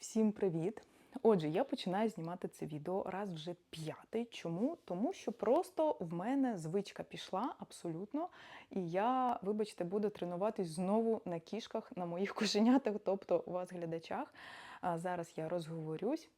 Всім привіт! Отже, я починаю знімати це відео раз вже п'ятий. Чому? Тому що просто в мене звичка пішла абсолютно, і я, вибачте, буду тренуватись знову на кішках, на моїх кошенятах, тобто у вас, глядачах. А Зараз я розговорюсь.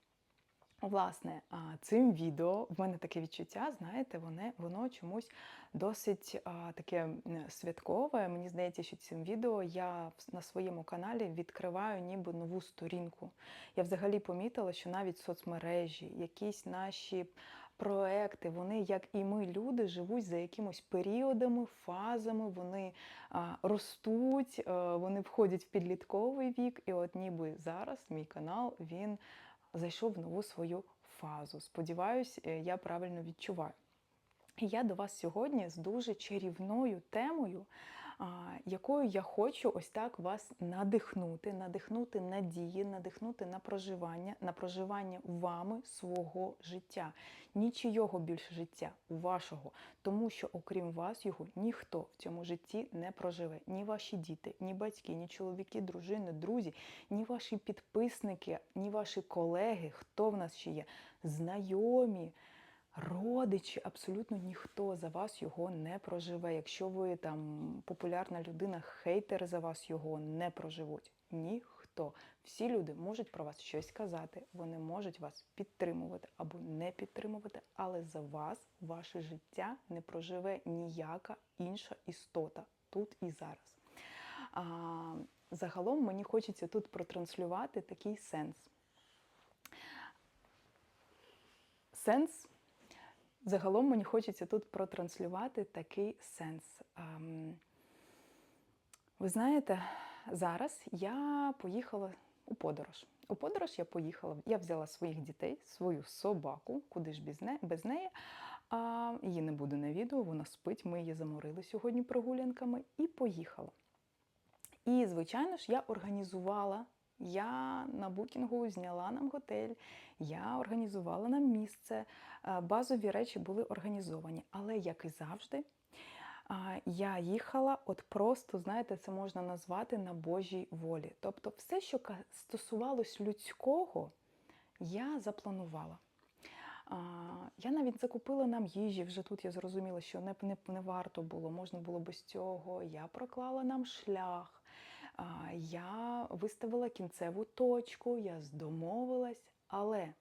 Власне, цим відео в мене таке відчуття, знаєте, воно, воно чомусь досить а, таке святкове. Мені здається, що цим відео я на своєму каналі відкриваю ніби нову сторінку. Я взагалі помітила, що навіть соцмережі, якісь наші проекти, вони, як і ми, люди, живуть за якимось періодами, фазами, вони а, ростуть, а, вони входять в підлітковий вік, і от ніби зараз мій канал він зайшов в нову свою фазу. Сподіваюсь, е, я правильно відчуваю. І я до вас сьогодні з дуже чарівною темою, якою я хочу ось так вас надихнути, надихнути надії, надихнути на проживання, на проживання вами свого життя, нічийого більше життя, вашого, тому що окрім вас його ніхто в цьому житті не проживе. Ні ваші діти, ні батьки, ні чоловіки, дружини, друзі, ні ваші підписники, ні ваші колеги, хто в нас ще є, знайомі родичі, абсолютно ніхто за вас його не проживе. Якщо ви там популярна людина, хейтери за вас його не проживуть. Ніхто. Всі люди можуть про вас щось казати, вони можуть вас підтримувати або не підтримувати, але за вас ваше життя не проживе ніяка інша істота тут і зараз. А, загалом мені хочеться тут протранслювати такий сенс. Сенс Загалом мені хочеться тут протранслювати такий сенс. Ем, Ви знаєте, зараз я поїхала у подорож. У подорож я поїхала, я взяла своїх дітей, свою собаку, куди ж без не- без неї. А, її не буде на відео, вона спить, ми її заморили сьогодні прогулянками і поїхала. І, звичайно ж, я організувала. Я на букінгу зняла нам готель, я організувала нам місце. е, Базові речі були організовані. Але, як і завжди, я їхала, от просто, знаєте, це можна назвати на Божій волі. Тобто, все, що стосувалось людського, я запланувала. Я навіть закупила нам їжі. Вже тут я зрозуміла, що не, не, не варто було, можна було без цього. Я проклала нам шлях, я виставила кінцеву точку, я домовилась. Але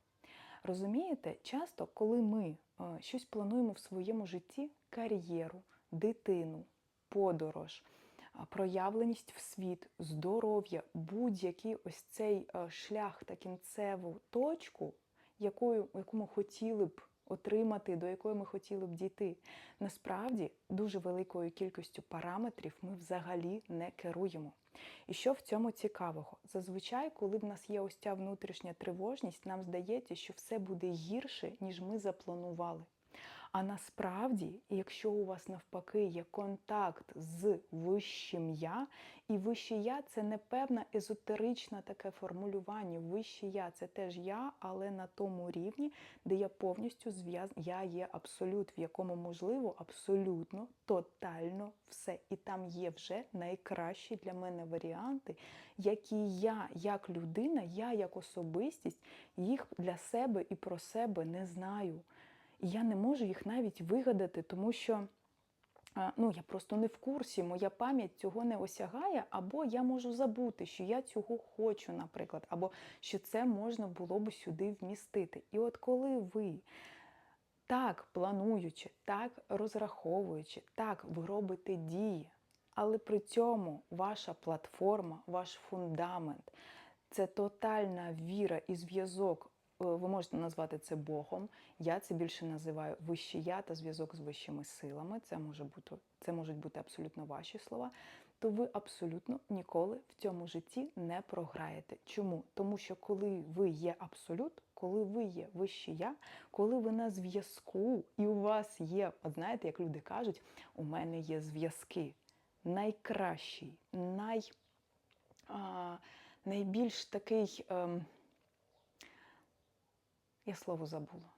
розумієте, часто, коли ми е, щось плануємо в своєму житті, кар'єру, дитину, подорож, проявленість в світ, здоров'я, будь-який ось цей е, шлях та кінцеву точку, якою, яку ми хотіли б отримати, до якої ми хотіли б дійти. Насправді, дуже великою кількістю параметрів ми взагалі не керуємо. І що в цьому цікавого? Зазвичай, коли в нас є ось ця внутрішня тривожність, нам здається, що все буде гірше, ніж ми запланували. А насправді, якщо у вас навпаки є контакт з вищим я, і вище я це не певне езотеричне таке формулювання. Вище я це теж я, але на тому рівні, де я повністю зв'язана, я є абсолют, в якому можливо абсолютно, тотально все. І там є вже найкращі для мене варіанти, які я, як людина, я як особистість, їх для себе і про себе не знаю. І я не можу їх навіть вигадати, тому що ну, я просто не в курсі, моя пам'ять цього не осягає, або я можу забути, що я цього хочу, наприклад, або що це можна було б сюди вмістити. І от коли ви так плануючи, так розраховуючи, так ви робите дії, але при цьому ваша платформа, ваш фундамент це тотальна віра і зв'язок. Е, Ви можете назвати це Богом. Я це більше називаю вище я та зв'язок з вищими силами. Це може бути, це можуть бути абсолютно ваші слова. То ви абсолютно ніколи в цьому житті не програєте. Чому? Тому що коли ви є абсолют, коли ви є вище я, коли ви на зв'язку, і у вас є, от знаєте, як люди кажуть, у мене є зв'язки. Найкращий, най, а, найбільш такий. ем, я слово забула.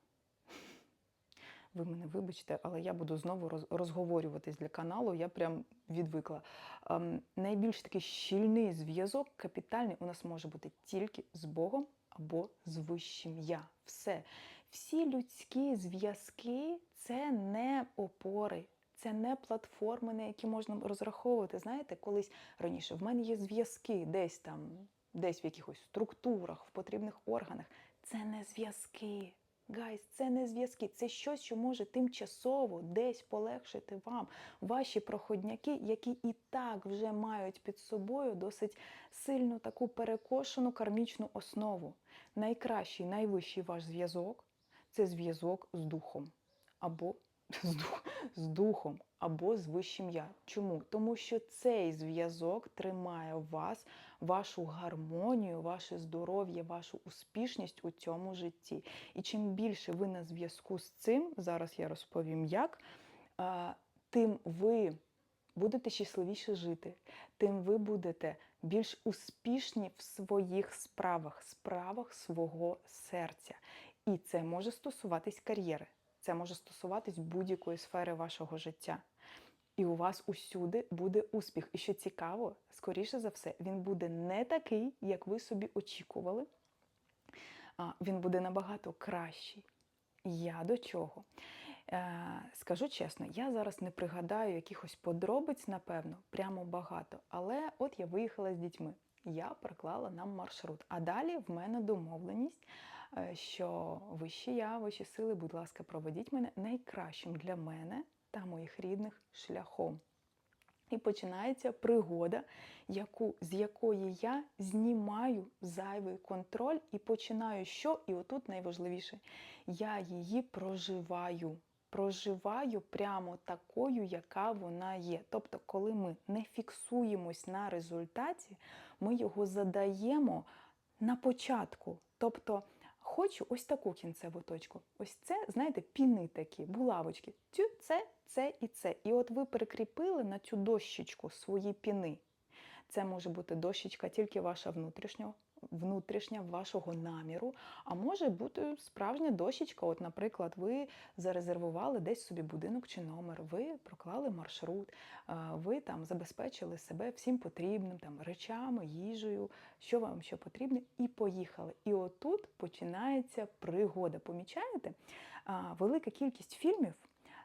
ви мене вибачте, але я буду знову роз- розговорюватись для каналу. Я прям відвикла. Ем, найбільш такий щільний зв'язок, капітальний, у нас може бути тільки з Богом або з вищим я. Все. Всі людські зв'язки це не опори. Це не платформи, на які можна розраховувати. Знаєте, колись раніше в мене є зв'язки десь там, десь в якихось структурах, в потрібних органах. Це не зв'язки. Гайс, це не зв'язки, це щось, що може тимчасово десь полегшити вам ваші проходняки, які і так вже мають під собою досить сильну таку перекошену кармічну основу. Найкращий, найвищий ваш зв'язок це зв'язок з духом або з, дух, з духом, або з вищим я. Чому? Тому що цей зв'язок тримає вас, вашу гармонію, ваше здоров'я, вашу успішність у цьому житті. І чим більше ви на зв'язку з цим, зараз я розповім як, тим ви будете щасливіше жити, тим ви будете більш успішні в своїх справах, справах свого серця. І це може стосуватись кар'єри, це може стосуватись будь-якої сфери вашого життя. І у вас усюди буде успіх. І що цікаво, скоріше за все, він буде не такий, як ви собі очікували. Він буде набагато кращий. Я до чого? Е, скажу чесно, я зараз не пригадаю якихось подробиць, напевно, прямо багато. Але от я виїхала з дітьми. Я проклала нам маршрут. А далі в мене домовленість, е, що вищі я, вищі сили, будь ласка, проведіть мене найкращим для мене та моїх рідних шляхом. І починається пригода, яку, з якої я знімаю зайвий контроль і починаю що? І отут найважливіше, я її проживаю. Проживаю прямо такою, яка вона є. Тобто, коли ми не фіксуємось на результаті, ми його задаємо на початку. Тобто, хочу ось таку кінцеву точку. Ось це, знаєте, піни такі, булавочки. Цю, це, це і це. І от ви прикріпили на цю дощечку свої піни. Це може бути дощечка тільки ваша внутрішня, внутрішня вашого наміру, а може бути справжня дощечка. От, наприклад, ви зарезервували десь собі будинок чи номер, ви проклали маршрут, ви там забезпечили себе всім потрібним, там речами, їжею, що вам ще потрібно, і поїхали. І отут починається пригода. Помічаєте? Велика кількість фільмів,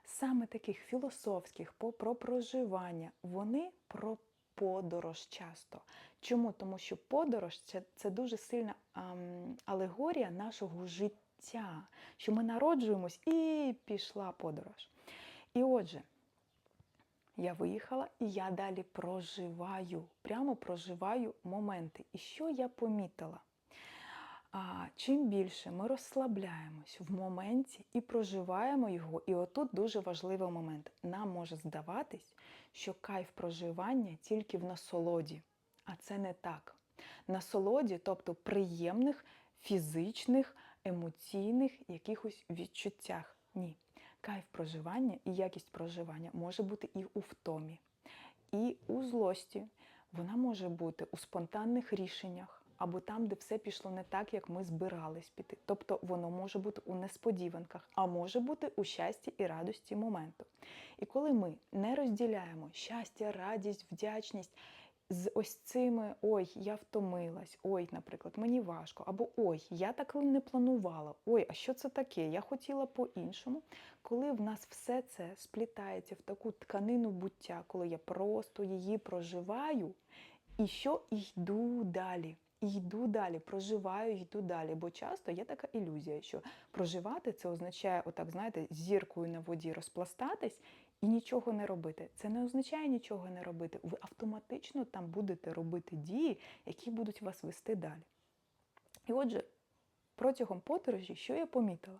саме таких філософських, про проживання, вони про подорож часто. Чому? Тому що подорож це, це дуже сильна ем, алегорія нашого життя, що ми народжуємось і пішла подорож. І отже, я виїхала і я далі проживаю, прямо проживаю моменти. І що я помітила? А чим більше ми розслабляємось в моменті і проживаємо його, і отут дуже важливий момент. Нам може здаватись, що кайф проживання тільки в насолоді, а це не так. Насолоді, тобто приємних фізичних, емоційних якихось відчуттях. Ні. Кайф проживання і якість проживання може бути і у втомі, і у злості. Вона може бути у спонтанних рішеннях або там, де все пішло не так, як ми збирались піти. Тобто воно може бути у несподіванках, а може бути у щасті і радості моменту. І коли ми не розділяємо щастя, радість, вдячність з ось цими ой, я втомилась, ой, наприклад, мені важко, або ой, я так не планувала, ой, а що це таке? Я хотіла по-іншому. Коли в нас все це сплітається в таку тканину буття, коли я просто її проживаю, і що йду далі. І йду далі, проживаю, йду далі. Бо часто є така ілюзія, що проживати це означає, отак, знаєте, зіркою на воді розпластатись і нічого не робити. Це не означає нічого не робити. Ви автоматично там будете робити дії, які будуть вас вести далі. І отже, протягом подорожі, що я помітила?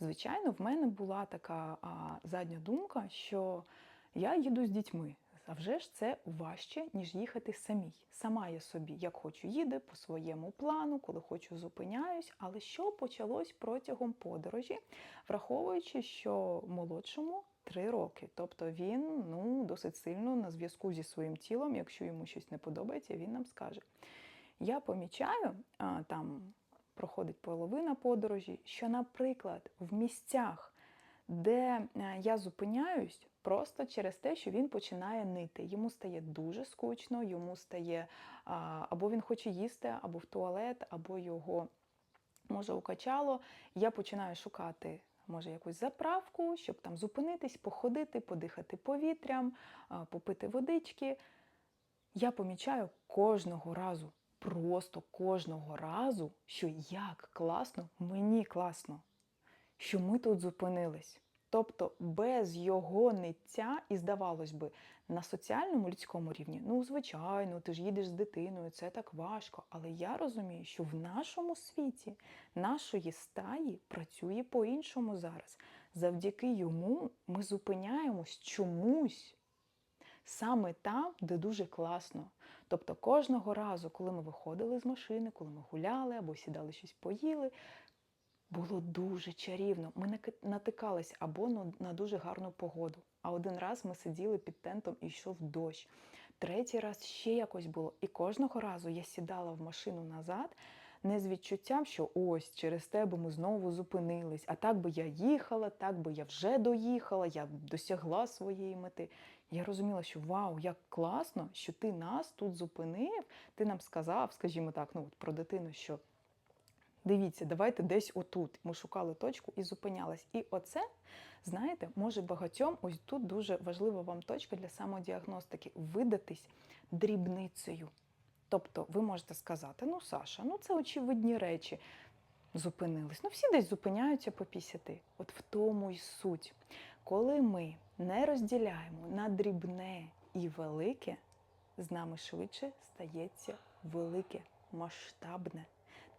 Звичайно, в мене була така а, задня думка, що я їду з дітьми. А вже ж це важче, ніж їхати самій. Сама я собі, як хочу, їду по своєму плану, коли хочу, зупиняюсь. Але що почалось протягом подорожі, враховуючи, що молодшому три роки. Тобто він ну, досить сильно на зв'язку зі своїм тілом, якщо йому щось не подобається, він нам скаже. Я помічаю, а, там проходить половина подорожі, що, наприклад, в місцях, де е, я зупиняюсь просто через те, що він починає нити. Йому стає дуже скучно, йому стає або він хоче їсти, або в туалет, або його може укачало. Я починаю шукати. Може, якусь заправку, щоб там зупинитись, походити, подихати повітрям, попити водички. Я помічаю кожного разу, просто кожного разу, що як класно, мені класно, що ми тут зупинились. Тобто без його ниття, і здавалось би, на соціальному людському рівні, ну, звичайно, ти ж їдеш з дитиною, це так важко. Але я розумію, що в нашому світі нашої стаї працює по-іншому зараз. Завдяки йому ми зупиняємось чомусь саме там, де дуже класно. Тобто кожного разу, коли ми виходили з машини, коли ми гуляли або сідали щось поїли, було дуже чарівно. Ми натикались або на- дуже гарну погоду. А один раз ми сиділи під тентом і йшов дощ. Третій раз ще якось було. І кожного разу я сідала в машину назад, не з відчуттям, що ось через тебе ми знову зупинились. А так би я їхала, так би я вже доїхала, я досягла своєї мети. Я розуміла, що вау, як класно, що ти нас тут зупинив. Ти нам сказав, скажімо так, ну от про дитину, що дивіться, давайте десь отут. Ми шукали точку і зупинялись. І оце, знаєте, може багатьом, ось тут дуже важлива вам точка для самодіагностики видатись дрібницею. Тобто ви можете сказати, ну, Саша, ну це очевидні речі. Зупинились. Ну, всі десь зупиняються по 50. От в тому й суть. Коли ми не розділяємо на дрібне і велике, з нами швидше стається велике, масштабне.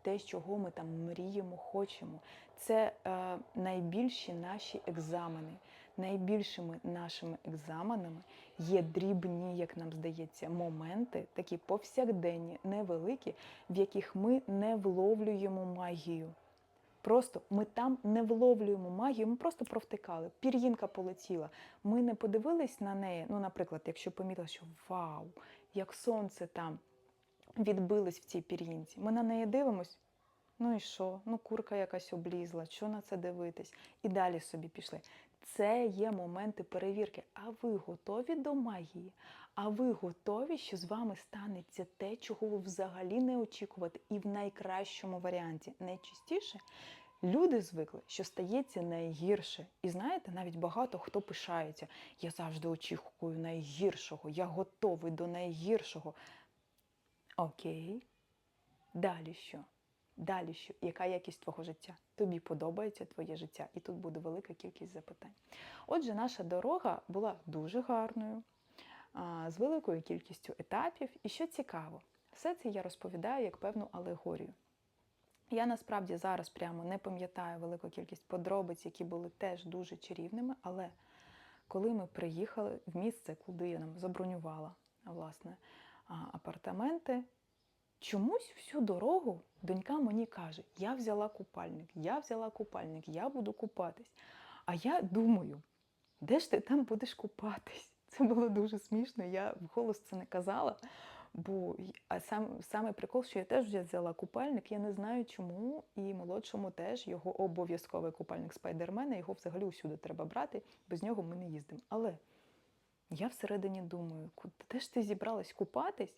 Те, чого ми там мріємо, хочемо. Це е, найбільші наші екзамени. Найбільшими нашими екзаменами є дрібні, як нам здається, моменти, такі повсякденні, невеликі, в яких ми не вловлюємо магію. Просто ми там не вловлюємо магію, ми просто провтикали. Пір'їнка полетіла. Ми не подивились на неї. Ну, наприклад, якщо помітили, що вау, як сонце там відбилось в цій пір'їнці. Ми на неї дивимось. Ну і що? Ну, курка якась облізла, що на це дивитись? І далі собі пішли. Це є моменти перевірки. А ви готові до магії? А ви готові, що з вами станеться те, чого ви взагалі не очікувати, і в найкращому варіанті найчастіше люди звикли, що стається найгірше. І знаєте, навіть багато хто пишається. Я завжди очікую найгіршого, я готовий до найгіршого. Окей, далі що? Далі що? Яка якість твого життя? Тобі подобається твоє життя? І тут буде велика кількість запитань. Отже, наша дорога була дуже гарною, з великою кількістю етапів. І що цікаво, все це я розповідаю як певну алегорію. Я насправді зараз прямо не пам'ятаю велику кількість подробиць, які були теж дуже чарівними, але коли ми приїхали в місце, куди я нам забронювала власне апартаменти, чомусь всю дорогу донька мені каже: Я взяла купальник, я взяла купальник, я буду купатись. А я думаю, де ж ти там будеш купатись? Це було дуже смішно. Я вголос це не казала. Бо а сам саме прикол, що я теж взяла купальник, я не знаю чому. І молодшому теж його обов'язковий купальник спайдермена, його взагалі усюди треба брати, без нього ми не їздимо. Але я всередині думаю, де ж ти зібралась купатись?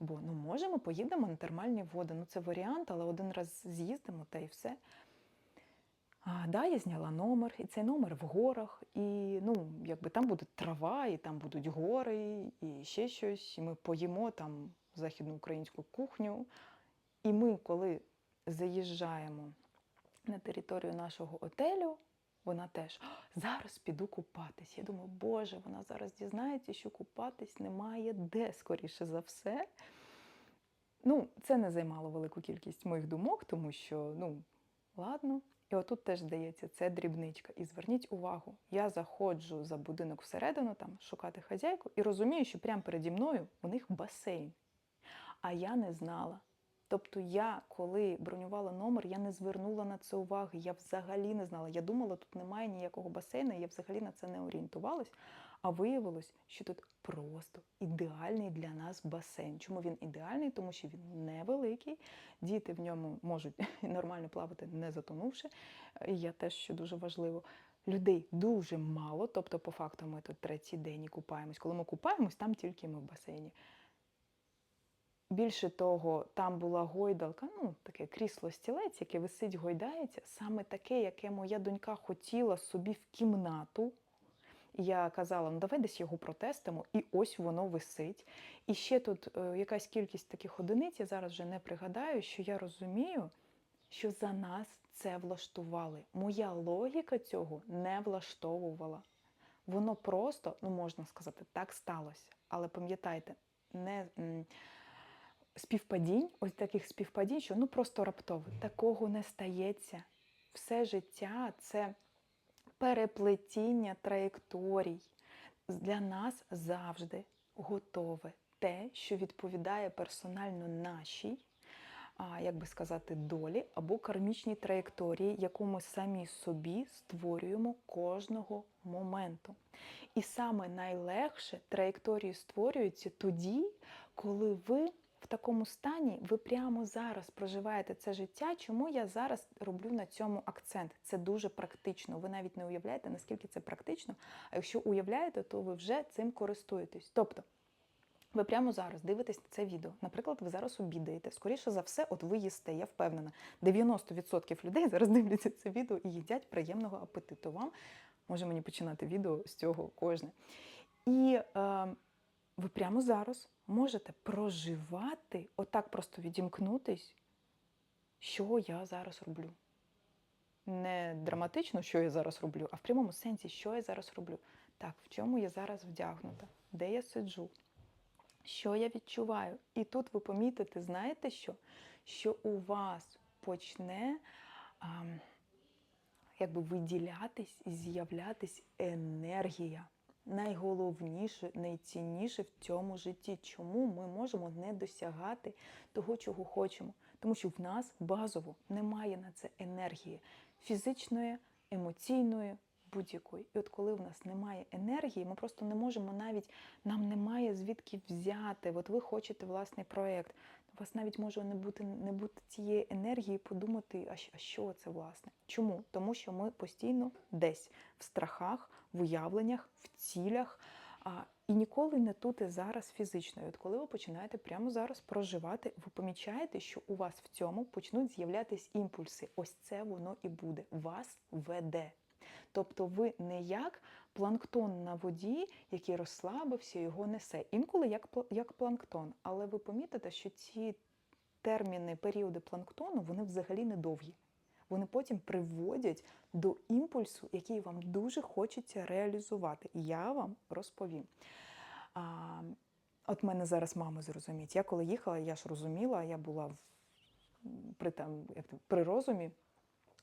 Бо ну можемо, поїдемо на термальні води. Ну це варіант, але один раз з'їздимо та й все. А, да, я зняла номер, і цей номер в горах, і ну, якби там буде трава, і там будуть гори, і ще щось. І ми поїмо там західну українську кухню. І ми, коли заїжджаємо на територію нашого отелю, вона теж зараз піду купатись. Я думаю, Боже, вона зараз дізнається, що купатись немає де, скоріше за все. Ну, це не займало велику кількість моїх думок, тому що, ну, ладно. І отут теж здається, це дрібничка. І зверніть увагу, я заходжу за будинок всередину, там шукати хазяйку, і розумію, що прямо переді мною у них басейн. А я не знала. Тобто я, коли бронювала номер, я не звернула на це уваги. Я взагалі не знала. Я думала, тут немає ніякого басейну, я взагалі на це не орієнтувалась. А виявилось, що тут просто ідеальний для нас басейн. Чому він ідеальний? Тому що він невеликий, діти в ньому можуть нормально плавати, не затонувши. Я теж, що дуже важливо. людей дуже мало, тобто, по факту, ми тут третій день і купаємось. Коли ми купаємось, там тільки ми в басейні. Більше того, там була гойдалка, ну, таке крісло стілець, яке висить, гойдається, саме таке, яке моя донька хотіла собі в кімнату. Я казала, ну давай десь його протестимо, і ось воно висить. І ще тут е, якась кількість таких одиниць, я зараз вже не пригадаю, що я розумію, що за нас це влаштували. Моя логіка цього не влаштовувала. Воно просто, ну можна сказати, так сталося. Але пам'ятайте, не співпадінь, ось таких співпадінь, що ну просто раптово. Такого не стається. Все життя це переплетіння траєкторій. Для нас завжди готове те, що відповідає персонально нашій, а, як би сказати, долі або кармічній траєкторії, яку ми самі собі створюємо кожного моменту. І саме найлегше траєкторії створюються тоді, коли ви в такому стані, ви прямо зараз проживаєте це життя. Чому я зараз роблю на цьому акцент? Це дуже практично. Ви навіть не уявляєте, наскільки це практично. А якщо уявляєте, то ви вже цим користуєтесь. Тобто. Ви прямо зараз дивитесь це відео. Наприклад, ви зараз обідаєте. Скоріше за все, от ви їсте, я впевнена. 90% людей зараз дивляться це відео і їдять приємного апетиту. Вам може мені починати відео з цього кожне. І е, ви прямо зараз можете проживати, отак просто відімкнутись, що я зараз роблю. Не драматично, що я зараз роблю, а в прямому сенсі, що я зараз роблю. Так, в чому я зараз вдягнута, де я сиджу, що я відчуваю. І тут ви помітите, знаєте що? Що у вас почне а, якби виділятись і з'являтись енергія. Найголовніше, найцінніше в цьому житті, чому ми можемо не досягати того, чого хочемо. Тому що в нас базово немає на це енергії фізичної, емоційної, будь-якої. І от коли в нас немає енергії, ми просто не можемо навіть, нам немає звідки взяти. От ви хочете власний проєкт. У вас навіть може не бути не бути цієї енергії, подумати, а що, це власне? Чому? Тому що ми постійно десь в страхах, в уявленнях, в цілях. І ніколи не тут і зараз фізично. І От коли ви починаєте прямо зараз проживати, ви помічаєте, що у вас в цьому почнуть з'являтись імпульси. Ось це воно і буде. Вас веде. Тобто ви не як планктон на воді, який розслабився, його несе. Інколи як, як планктон. Але ви помітите, що ці терміни, періоди планктону, вони взагалі не довгі. Вони потім приводять до імпульсу, який вам дуже хочеться реалізувати. І я вам розповім. А, От мене зараз мама зрозуміть. Я коли їхала, я ж розуміла, я була в, при, там, як, при розумі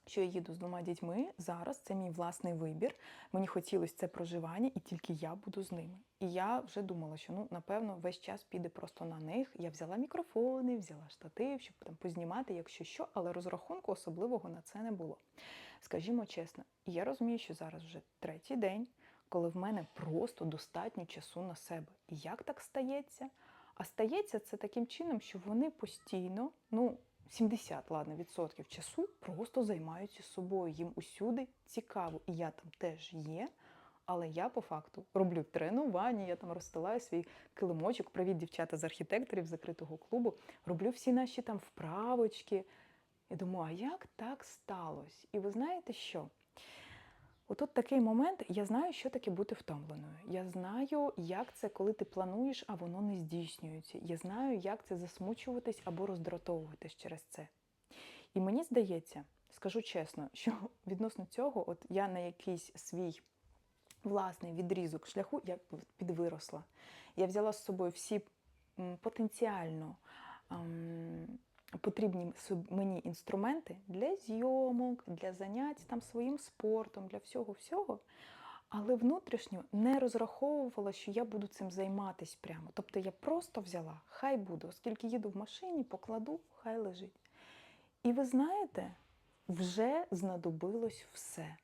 що я їду з двома дітьми зараз. Це мій власний вибір. Мені хотілося це проживання, і тільки я буду з ними. І я вже думала, що ну напевно весь час піде просто на них. Я взяла мікрофони, взяла штатив, щоб там познімати, якщо що, але розрахунку особливого на це не було. Скажімо чесно, я розумію, що зараз вже третій день, коли в мене просто достатньо часу на себе. І як так стається? А стається це таким чином, що вони постійно, ну. 70 ладно, відсотків часу просто займаються собою. Їм усюди цікаво. І я там теж є. Але я по факту роблю тренування, я там розстилаю свій килимочок. Привіт, дівчата з архітекторів закритого клубу. Роблю всі наші там вправочки. І думаю, а як так сталося? І ви знаєте що? Отут такий момент, я знаю, що таке бути втомленою. Я знаю, як це, коли ти плануєш, а воно не здійснюється. Я знаю, як це засмучуватись або роздратовуватись через це. І мені здається, скажу чесно, що відносно цього, от я на якийсь свій власний відрізок шляху я підвиросла. Я взяла з собою всі потенціально потрібні мені інструменти для зйомок, для занять там своїм спортом, для всього-всього. Але внутрішньо не розраховувала, що я буду цим займатися прямо. Тобто я просто взяла, хай буду, оскільки їду в машині, покладу, хай лежить. І ви знаєте, вже знадобилось все.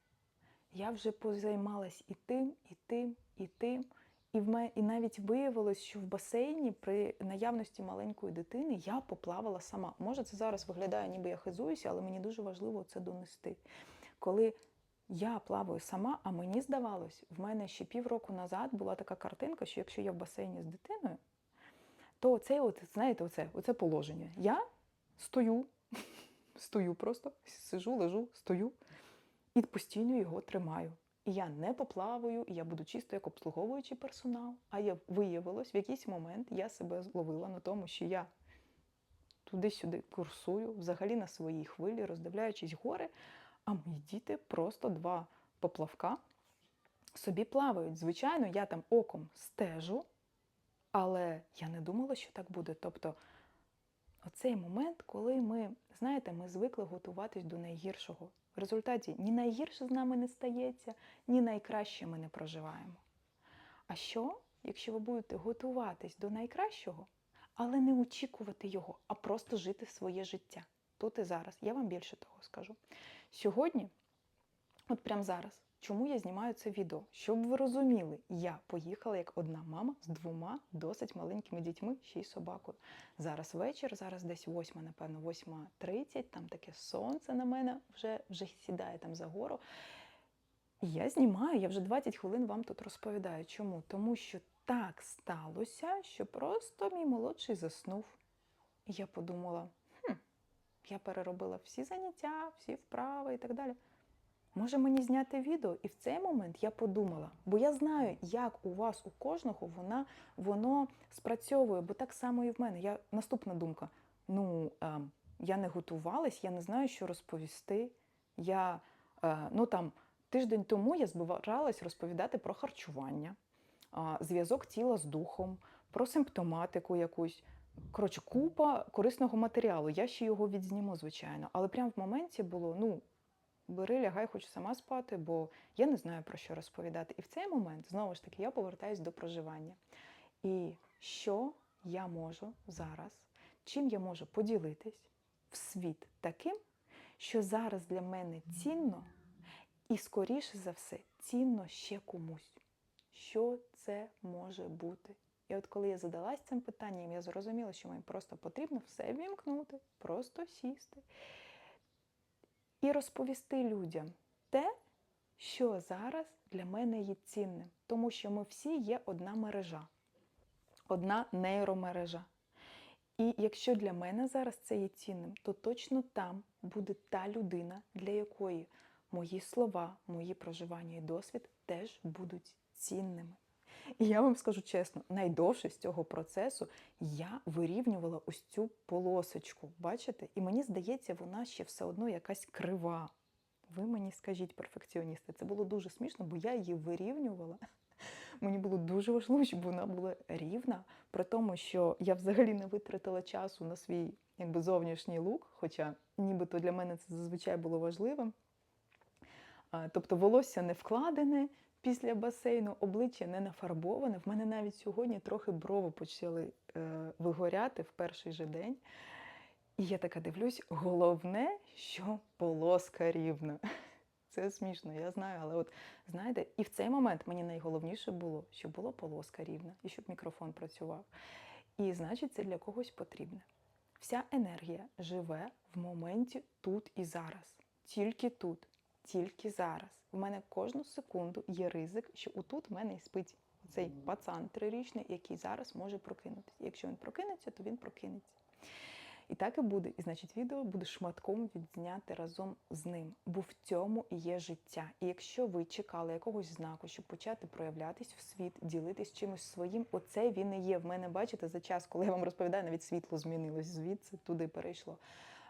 Я вже позаймалась і тим, і тим, і тим. І в і навіть виявилось, що в басейні при наявності маленької дитини я поплавала сама. Може, це зараз виглядає, ніби я хизуюся, але мені дуже важливо це донести. Коли я плаваю сама, а мені здавалось, в мене ще півроку назад була така картинка, що якщо я в басейні з дитиною, то це, от, знаєте, оце, оце положення. Я стою, стою просто, сижу, лежу, стою і постійно його тримаю. Я не поплаваю, і я буду чисто як обслуговуючий персонал. А я виявилось, в якийсь момент я себе зловила на тому, що я туди-сюди курсую, взагалі на своїй хвилі, роздивляючись гори, а мої діти просто два поплавка собі плавають. Звичайно, я там оком стежу, але я не думала, що так буде. Тобто, оцей момент, коли ми, знаєте, ми звикли готуватись до найгіршого. В результаті ні найгірше з нами не стається, ні найкраще ми не проживаємо. А що, якщо ви будете готуватись до найкращого, але не очікувати його, а просто жити своє життя тут і зараз? Я вам більше того скажу. Сьогодні, от прямо зараз, чому я знімаю це відео? Щоб ви розуміли, я поїхала як одна мама з двома досить маленькими дітьми, ще й собакою. Зараз вечір, зараз десь восьма, напевно, 8.30, там таке сонце на мене вже, вже сідає там за гору. Я знімаю, я вже 20 хвилин вам тут розповідаю. Чому? Тому що так сталося, що просто мій молодший заснув. І я подумала, хм, я переробила всі заняття, всі вправи і так далі. Може мені зняти відео? І в цей момент я подумала, бо я знаю, як у вас, у кожного вона, воно спрацьовує, бо так само і в мене. Я, Наступна думка: ну, е, я не готувалась, я не знаю, що розповісти. Я, е, ну там, Тиждень тому я збиралась розповідати про харчування, а, зв'язок тіла з духом, про симптоматику якусь. Коротше, купа корисного матеріалу. Я ще його відзніму, звичайно. Але прямо в моменті було: ну, бери, лягай, хочу сама спати, бо я не знаю про що розповідати. І в цей момент, знову ж таки, я повертаюсь до проживання. І що я можу зараз, чим я можу поділитись в світ таким, що зараз для мене цінно. І, скоріше за все, цінно ще комусь. Що це може бути? І от коли я задалась цим питанням, я зрозуміла, що мені просто потрібно все вімкнути, просто сісти і розповісти людям те, що зараз для мене є цінним. Тому що ми всі є одна мережа, одна нейромережа. І якщо для мене зараз це є цінним, то точно там буде та людина, для якої мої слова, мої проживання і досвід теж будуть цінними. І я вам скажу чесно, найдовше з цього процесу я вирівнювала ось цю полосочку. Бачите? І мені здається, вона ще все одно якась крива. Ви мені скажіть, перфекціоністи, це було дуже смішно, бо я її вирівнювала. Мені було дуже важливо, щоб вона була рівна, при тому, що я взагалі не витратила часу на свій якби, зовнішній лук, хоча нібито для мене це зазвичай було важливим. Тобто волосся не вкладене після басейну, обличчя не нафарбоване. В мене навіть сьогодні трохи брови почали е, вигоряти в перший же день. І я така дивлюсь, головне, що полоска рівна. Це смішно, я знаю, але от знаєте, і в цей момент мені найголовніше було, щоб була полоска рівна і щоб мікрофон працював. І значить, це для когось потрібне. Вся енергія живе в моменті тут і зараз, тільки тут тільки зараз. У мене кожну секунду є ризик, що отут в мене спить цей пацан трирічний, який зараз може прокинутися. Якщо він прокинеться, то він прокинеться. І так і буде. І значить, відео буде шматком відзняти разом з ним. Бо в цьому і є життя. І якщо ви чекали якогось знаку, щоб почати проявлятись в світ, ділитись чимось своїм, оце він і є. В мене, бачите, за час, коли я вам розповідаю, навіть світло змінилось звідси, туди перейшло.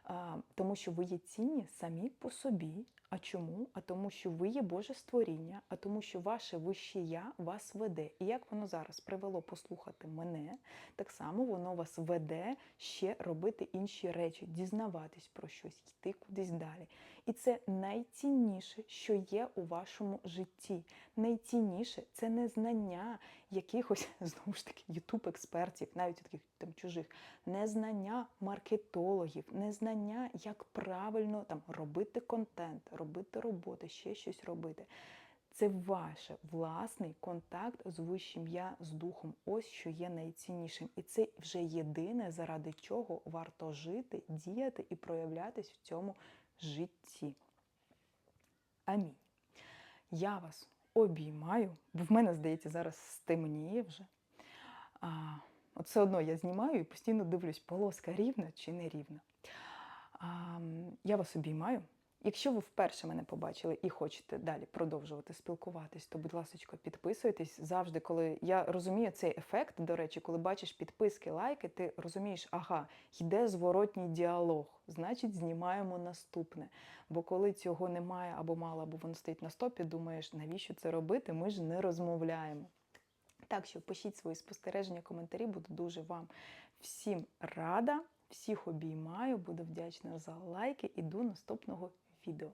А, Тому що ви є цінні самі по собі. А чому? А тому, що ви є Боже створіння, а тому, що ваше вище я вас веде. І як воно зараз привело послухати мене, так само воно вас веде ще робити інші речі, дізнаватись про щось, йти кудись далі. І це найцінніше, що є у вашому житті. Найцінніше це не знання якихось, знову ж таки, ютуб-експертів, навіть таких там чужих, незнання маркетологів, незнання, як правильно там робити контент, робити роботи, ще щось робити. Це ваш власний контакт з вищим я, з духом. Ось що є найціннішим. І це вже єдине, заради чого варто жити, діяти і проявлятись в цьому житті. Амінь. Я вас обіймаю, бо в мене, здається, зараз стемніє вже. А, от все одно я знімаю і постійно дивлюсь, полоска рівна чи не рівна. А, я вас обіймаю. Якщо ви вперше мене побачили і хочете далі продовжувати спілкуватись, то, будь ласка, підписуйтесь завжди, коли я розумію цей ефект. До речі, коли бачиш підписки, лайки, ти розумієш, ага, йде зворотній діалог, значить, знімаємо наступне. Бо коли цього немає або мало, або воно стоїть на стопі, думаєш, навіщо це робити? Ми ж не розмовляємо. Так що пишіть свої спостереження, коментарі, буду дуже вам всім рада. Всіх обіймаю, буду вдячна за лайки і до наступного відео.